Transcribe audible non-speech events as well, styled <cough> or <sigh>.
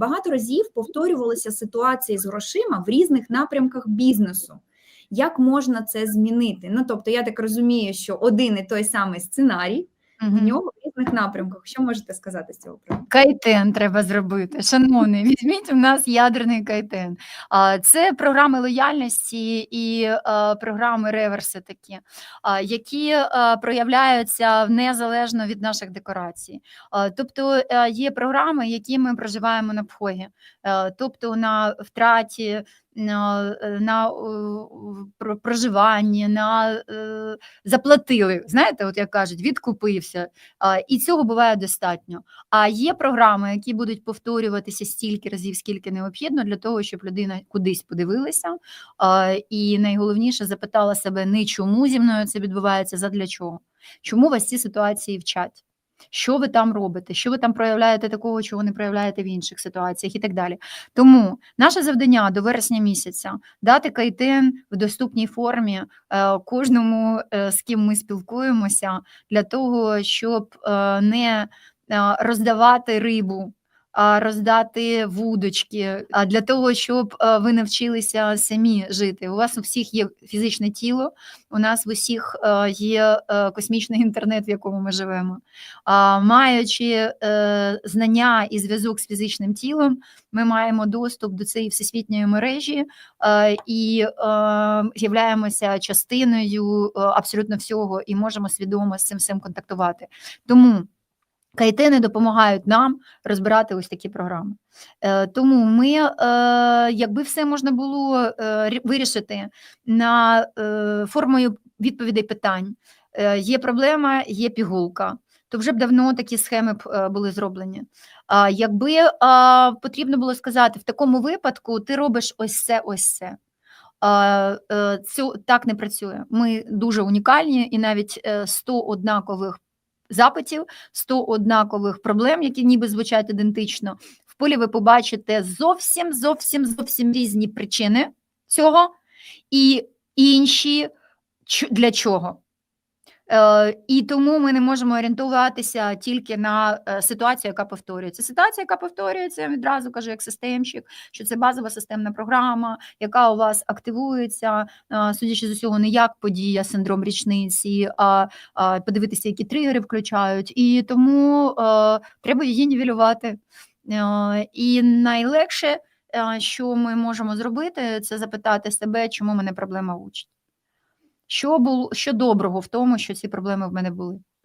багато разів повторювалися ситуації з грошима в різних напрямках бізнесу. Як можна це змінити? Ну тобто, я так розумію, що один і той самий сценарій в нього в різних напрямках. Що можете сказати з цього приводу? Кайтен треба зробити. Шановний, <laughs> візьміть у нас ядерний кайтен. Це програми лояльності і е, програми реверси такі, які е, проявляються незалежно від наших декорацій. Тобто е, є програми, які ми проживаємо на вході, Е, тобто на втраті. На, на про- проживанні, на заплатили. Знаєте, от як кажуть, відкупився. А, І цього буває достатньо. А є програми, які будуть повторюватися стільки разів, скільки необхідно, для того, щоб людина кудись подивилася. І найголовніше запитала себе не чому зі мною це відбувається, задля чого. Чому вас ці ситуації вчать? Що ви там робите? Що ви там проявляєте такого, чого не проявляєте в інших ситуаціях, і так далі. Тому наше завдання до вересня місяця дати кайтен в доступній формі е, кожному, е, з ким ми спілкуємося, для того, щоб е, не роздавати рибу, роздати вудочки, а для того, щоб ви навчилися самі жити. У вас у всіх є фізичне тіло, у нас в усіх є космічний інтернет, в якому ми живемо. Маючи е, знання і зв'язок з фізичним тілом, ми маємо доступ до цієї всесвітньої мережі і являємося частиною абсолютно всього і можемо свідомо з цим всім контактувати. Тому кайтени допомагають нам розбирати ось такі програми. Е, Тому ми, е, якби все можна було е, вирішити на формою відповідей питань, є проблема, є пігулка. То вже б давно такі схеми б були зроблені. А якби а, потрібно було сказати, в такому випадку ти робиш ось це, ось це. Е, Цю так не працює. Ми дуже унікальні, і навіть е, 100 однакових запитів, 100 однакових проблем, які ніби звучать ідентично. В полі ви побачите зовсім зовсім зовсім різні причини цього і інші для чого. Е, І тому ми не можемо орієнтуватися тільки на е, ситуацію, яка повторюється. Ситуація, яка повторюється, я відразу кажу, як системщик, що це базова системна програма, яка у вас активується, е, судячи з усього, не як подія, синдром річниці, а, подивитися, які тригери включають. І тому треба її нівелювати. І найлегше, що ми можемо зробити, це запитати себе, чому мене проблема учить. Що було що доброго в тому, що ці проблеми в мене були?